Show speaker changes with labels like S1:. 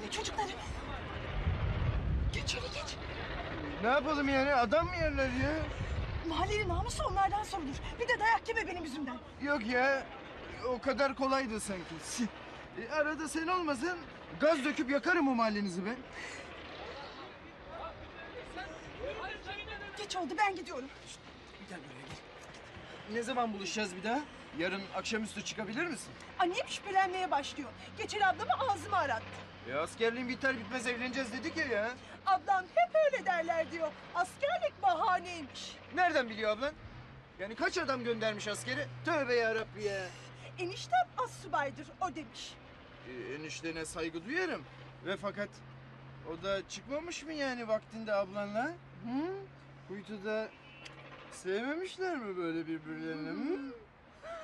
S1: Hadi çocukları. Geç şöyle geç.
S2: Ne yapalım yani adam mı yerler ya?
S1: Mahallenin namusu onlardan sorulur. Bir de dayak yeme benim yüzümden.
S2: Yok ya o kadar kolaydı sanki. E, arada sen olmasın gaz döküp yakarım o mahallenizi ben.
S1: Geç oldu ben gidiyorum.
S2: Gel buraya gel. Ne zaman buluşacağız bir daha? Yarın akşamüstü çıkabilir misin?
S1: Annem şüphelenmeye başlıyor. Geçen ablamı ağzıma arattı.
S2: E askerliğin biter bitmez evleneceğiz dedik ya ya.
S1: Ablam hep öyle derler diyor. Askerlik bahaneymiş.
S2: Nereden biliyor ablan? Yani kaç adam göndermiş askere? Tövbe yarabbi ya.
S1: Eniştem az subaydır o demiş.
S2: E, eniştene saygı duyarım. Ve fakat o da çıkmamış mı yani vaktinde ablanla? Hı? Kuytuda sevmemişler mi böyle birbirlerini?